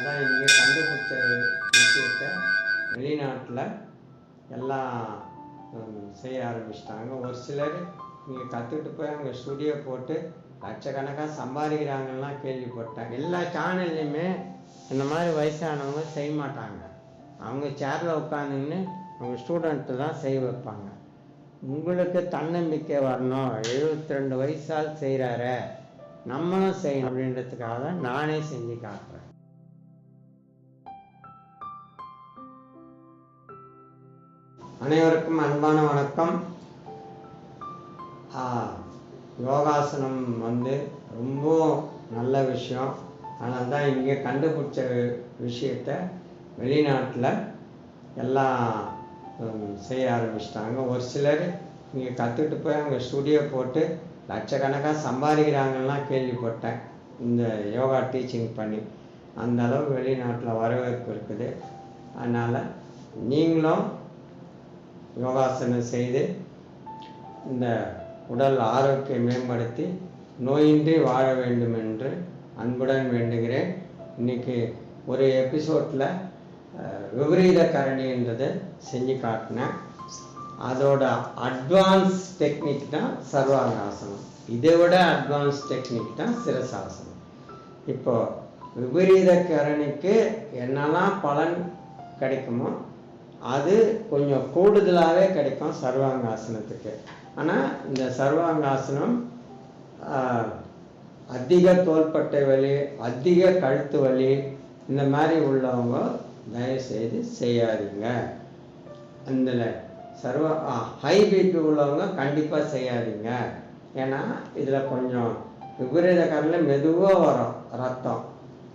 அதுதான் இங்கே கண்டுபிடிச்ச விஷயத்த வெளிநாட்டில் எல்லாம் செய்ய ஆரம்பிச்சிட்டாங்க. ஒரு சிலர் இங்கே கற்றுக்கிட்டு போய் அவங்க ஸ்டுடியோ போட்டு லட்சக்கணக்காக சம்பாதிக்கிறாங்கலாம் கேள்விப்பட்டாங்க எல்லா சேனல்லையுமே இந்த மாதிரி வயசானவங்க செய்ய மாட்டாங்க. அவங்க சேரில் உட்காந்துன்னு அவங்க ஸ்டூடெண்ட்டு தான் செய்ய வைப்பாங்க. உங்களுக்கு தன்னம்பிக்கை வரணும். எழுபத்தி ரெண்டு வயசால் செய்கிறாரு நம்மளும் செய்யணும் அப்படின்றதுக்காக தான் நானே செஞ்சு காட்டுறேன். அனைவருக்கும் அன்பான வணக்கம். யோகாசனம் வந்து ரொம்ப நல்ல விஷயம். ஆனால் தான் இங்கே கண்டுபிடிச்ச விஷயத்த வெளிநாட்டில் எல்லாம் செய்ய ஆரம்பிச்சிட்டாங்க. ஒரு சிலர் இங்கே கற்றுக்கிட்டு போய் அவங்க ஸ்டுடியோ போட்டு லட்சக்கணக்காக சம்பாதிக்கிறாங்கலாம் கேள்விப்பட்டேன். இந்த யோகா டீச்சிங் பண்ணி. அந்த அளவு வெளிநாட்டில் வரவேற்பு இருக்குது. அதனால் நீங்களும் யோகாசனம் செய்து இந்த உடல் ஆரோக்கியம் மேம்படுத்தி நோயின்றி வாழ வேண்டும் என்று அன்புடன் வேண்டுகிறேன். இன்னைக்கு ஒரு எபிசோட்டில் விபரீத கரணின்றது செஞ்சு காட்டினேன். அதோட அட்வான்ஸ் டெக்னிக் தான் சர்வாங்காசனம். இதை விட அட்வான்ஸ் டெக்னிக் தான் சிரசாசனம். இப்போது விபரீத கரணிக்கு என்னெல்லாம் பலன் கிடைக்குமோ அது கொஞ்சம் கூடுதலாகவே கிடைக்கும் சர்வாங்காசனத்துக்கு. ஆனால் இந்த சர்வாங்காசனம் அதிக தோள்பட்டை வலி அதிக கழுத்து வலி இந்த மாதிரி உள்ளவங்க தயவுசெய்து செய்யாதீங்க. அந்த சர்வ ஹை பிபி உள்ளவங்க கண்டிப்பாக செய்யாதீங்க. ஏன்னா இதில் கொஞ்சம் விபரீத காரில் மெதுவாக வரும் ரத்தம்.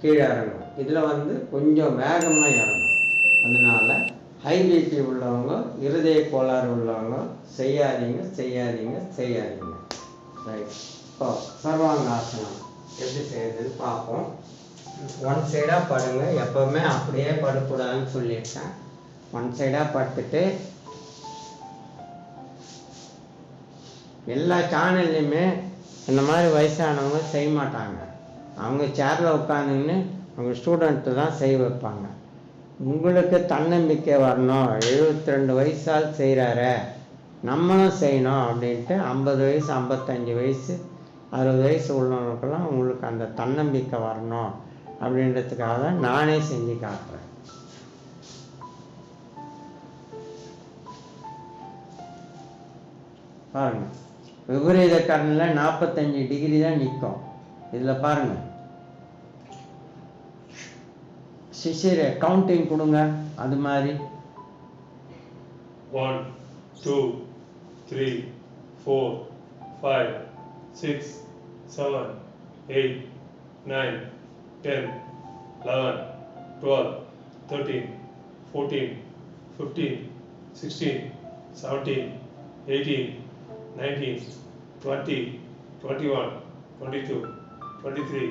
கீழே இறங்கும். இதில் வந்து கொஞ்சம் வேகமாக இறங்கும். அதனால் ஹை பிபி உள்ளவங்க இருதய கோளாறு உள்ளவங்க செய்யாதீங்க செய்யாதீங்க செய்யாதீங்க. ரைட் இப்போ சர்வாங்காசனம். எப்படி செய்யறதுன்னு பார்ப்போம். ஒன் சைடாக படுங்க. எப்போவுமே அப்படியே படக்கூடாதுன்னு சொல்லியிருக்கேன். ஒன் சைடாக படுத்துட்டு எல்லா சேனல்லையுமே இந்த மாதிரி வயசானவங்க செய்ய மாட்டாங்க. அவங்க சேரில் உட்காந்துங்கன்னு அவங்க ஸ்டூடெண்ட்டு தான் செய்ய வைப்பாங்க. உங்களுக்கு தன்னம்பிக்கை வரணும். எழுபத்தி ரெண்டு வயசால் செய்கிறாரு நம்மளும் செய்யணும் அப்படின்ட்டு ஐம்பது வயசு ஐம்பத்தஞ்சு வயசு அறுபது வயசு உள்ளவங்களுக்கெல்லாம் உங்களுக்கு அந்த தன்னம்பிக்கை வரணும் அப்படின்றதுக்காக தான் நானே செஞ்சு காட்டுறேன். பாருங்க. விபரீத கரணில் நாற்பத்தஞ்சு டிகிரி தான் நிற்கும் இதில் பாருங்கள் சிசிர கவுண்டிங் கொடுங்க. அது மாதிரி. One two three four five six seven eight nine ten eleven twelve thirteen fourteen fifteen sixteen seventeen eighteen nineteen twenty twenty one twenty two twenty three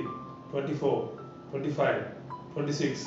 twenty four twenty five twenty six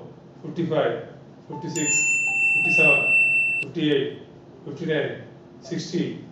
55, 56, 57, 58, 59, 60,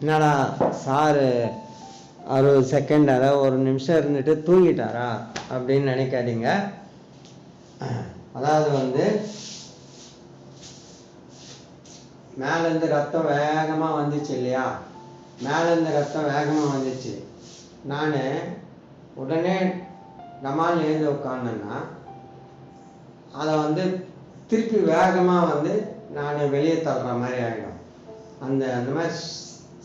என்னடா sir அறுபது second அதாவது ஒரு நிமிஷம் இருந்துட்டு தூங்கிட்டாரா அப்படின்னு நினைக்காதீங்க. அதாவது வந்து மேலேருந்து ரத்தம் வேகமாக வந்துச்சு இல்லையா? மேலேருந்து ரத்தம் வேகமாக வந்துச்சு. நான் உடனே டமால் எழுந்து உட்காந்தேன்னா அதை வந்து திருப்பி வேகமாக வந்து நான் வெளியே தள்ளுற மாதிரி ஆகிடும் அந்த அந்த மாதிரி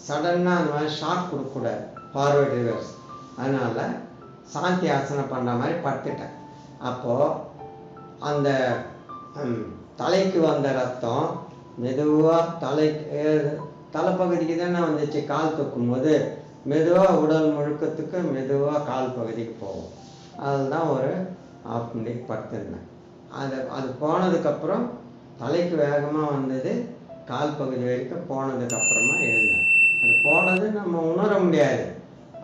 சடனாக அந்த மாதிரி ஷாக் கொடுக்கக்கூடாது. ஃபார்வர்ட் ரிவர்ஸ் அதனால் சாந்தி ஆசனம் பண்ணுற மாதிரி படுத்துட்டேன். அப்போது அந்த தலைக்கு வந்த ரத்தம் மெதுவாக தலைக்கு தலைப்பகுதிக்கு தானே வந்துச்சு. கால் தூக்கும்போது மெதுவாக உடல் முழுக்கத்துக்கு மெதுவாக கால் பகுதிக்கு போகும். அதுதான் ஒரு ஆஃப் மினிட் படுத்திருந்தேன். அது அது போனதுக்கப்புறம் தலைக்கு வேகமாக வந்தது கால் பகுதி வரைக்கும் போனதுக்கப்புறமா எழுந்தேன். அது போனது நம்ம உணர முடியாது.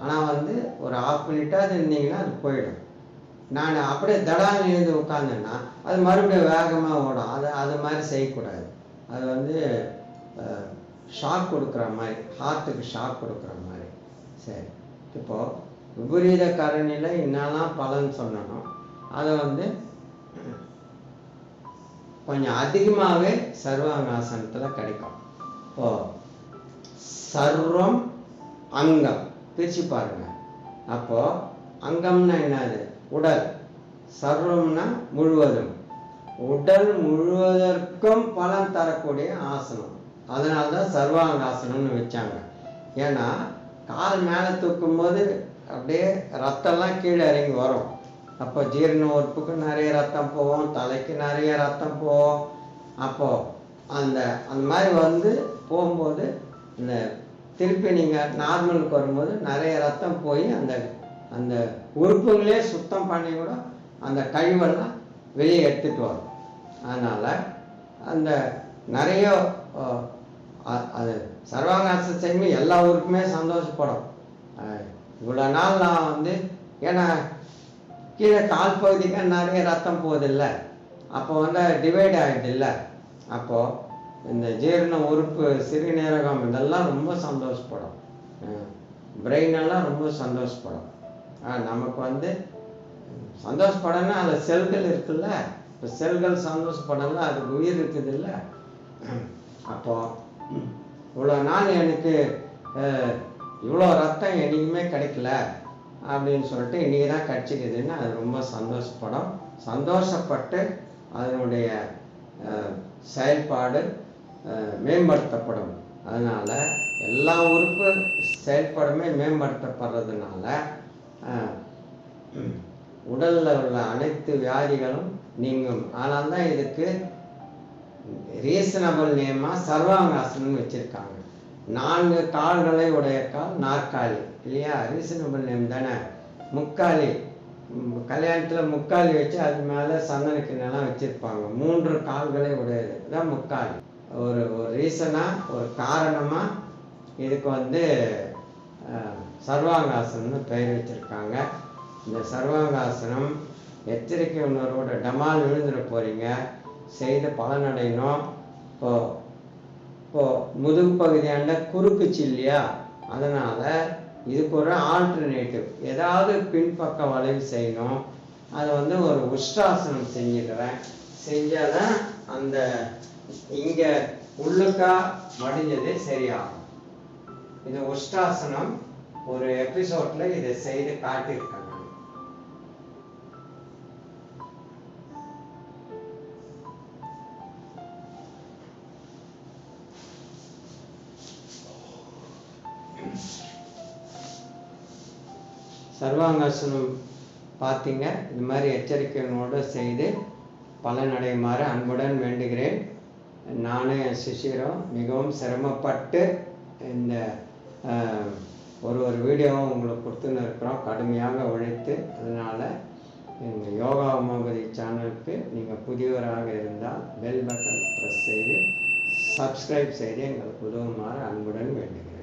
ஆனால் வந்து ஒரு ஆஃப் மினிட்டாவது இருந்தீங்கன்னா அது போயிடும். நான் அப்படியே தடான்னு எழுந்து உட்காந்தேன்னா அது மறுபடியும் வேகமாக ஓடும். அது அது மாதிரி செய்யக்கூடாது. அது வந்து ஷாக் கொடுக்குற மாதிரி ஹார்ட்டுக்கு ஷாக் கொடுக்குற மாதிரி. சரி. இப்போது விபரீத கரணியில் என்னெல்லாம் பலன் சொல்லணும்? அதை வந்து கொஞ்சம் அதிகமாகவே சர்வாங்காசனத்தில் கிடைக்கும். இப்போது சர்வம் அங்கம். பிரித்து பாருங்க. அப்போ அங்கம்னா என்னது? உடல். சர்வம்னா முழுவதும். உடல் முழுவதற்கும் பலன் தரக்கூடிய ஆசனம். அதனால தான் சர்வாங்காசனம்னு வச்சாங்க. ஏன்னா கால் மேலே தூக்கும் போது அப்படியே ரத்தம்லாம் கீழே இறங்கி வரும். அப்போ ஜீரண உறுப்புக்கு நிறைய ரத்தம் போகும் தலைக்கு நிறைய ரத்தம் போகும். அப்போ அந்த அந்த மாதிரி வந்து போகும்போது இந்த திருப்பி நீங்கள் நார்மலுக்கு வரும்போது நிறைய ரத்தம் போய் அந்த அந்த உறுப்புகளே சுத்தம் பண்ணி கூட அந்த கழிவெல்லாம் வெளியே எடுத்துகிட்டு வரும். அதனால் அந்த நிறைய அது சர்வாகாச செய்யும்போது எல்லா ஊருக்குமே சந்தோஷப்படும். இவ்வளோ நாள் நான் வந்து ஏன்னா கீழே கால் பகுதிக்கு நிறைய ரத்தம் போகுதில்ல. அப்போ வந்து டிவைட் ஆகிடுதில்ல அப்போது இந்த ஜீரண உறுப்பு சிறுநீரகம் இதெல்லாம் ரொம்ப சந்தோஷப்படும். பிரெயினெல்லாம் ரொம்ப சந்தோஷப்படும். நமக்கு வந்து சந்தோஷப்படனா அதில் செல்கள் இருக்குல்ல இப்போ செல்கள் சந்தோஷப்படல அதுக்கு உயிர் இருக்குது இல்லை அப்போ இவ்வளோ நாள் எனக்கு இவ்வளோ ரத்தம் என்றைக்குமே கிடைக்கல அப்படின்னு சொல்லிட்டு இன்றைக்கி தான் கிடச்சிக்குதுன்னு அது ரொம்ப சந்தோஷப்படும். சந்தோஷப்பட்டு அதனுடைய செயல்பாடு மேம்படுத்தப்படும். அதனால் எல்லா உறுப்பு செயல்பாடுமே மேம்படுத்தப்படுறதுனால உடலில் உள்ள அனைத்து வியாதிகளும் நீங்கும். ஆனால் தான் இதுக்கு ரீசனபிள் நேமாக சர்வாங்காசனம் வச்சுருக்காங்க. நான்கு கால்களை உடைய கால் நாற்காலி. இல்லையா? ரீசனபிள் நேம் தானே? முக்காலி. கல்யாணத்தில் முக்காலி வச்சு அது மேலே சந்தனக்கு நிலம் வச்சுருப்பாங்க. மூன்று கால்களை உடையது. தான் முக்காலி. ஒரு ஒரு ரீசனாக ஒரு காரணமாக இதுக்கு வந்து சர்வாங்காசனம்னு பெயர் வச்சுருக்காங்க. இந்த சர்வாங்காசனம் எச்சரிக்கை உணர்வோட டமால் விழுந்துட போகிறீங்க செய்து பலனடையணும். இப்போ இப்போ முதுகு பகுதியாண்ட குறுக்குச்சு இல்லையா அதனால் இதுக்கு ஒரு ஆல்டர்னேட்டிவ் ஏதாவது பின்பக்க வளைவு செய்யணும். அதை வந்து ஒரு உஷ்டாசனம் செஞ்சுக்கிறேன் செஞ்சாதான் அந்த இங்க உள்ளுக்கா மடிஞ்சது சரியாகும். இது உஷ்டாசனம் ஒரு எபிசோட்ல இதை செய்து காட்டியிருக்காங்க. சர்வாங்காசனம் பார்த்தீங்க. இது மாதிரி எச்சரிக்கையோடு செய்து பலனடையுமாறு அன்புடன் வேண்டுகிறேன். நானும் என் சிஷியரும் மிகவும் சிரமப்பட்டு இந்த ஒரு ஒரு வீடியோவும் உங்களுக்கு கொடுத்துன்னு இருக்கிறோம். கடுமையாக உழைத்து அதனால் எங்கள் யோகா உமாபதி சேனலுக்கு நீங்கள் புதியவராக இருந்தால் பெல் பட்டன் ப்ரெஸ் செய்து சப்ஸ்கிரைப் செய்து எங்களுக்கு உதவுமாறு அன்புடன் வேண்டுகிறேன்.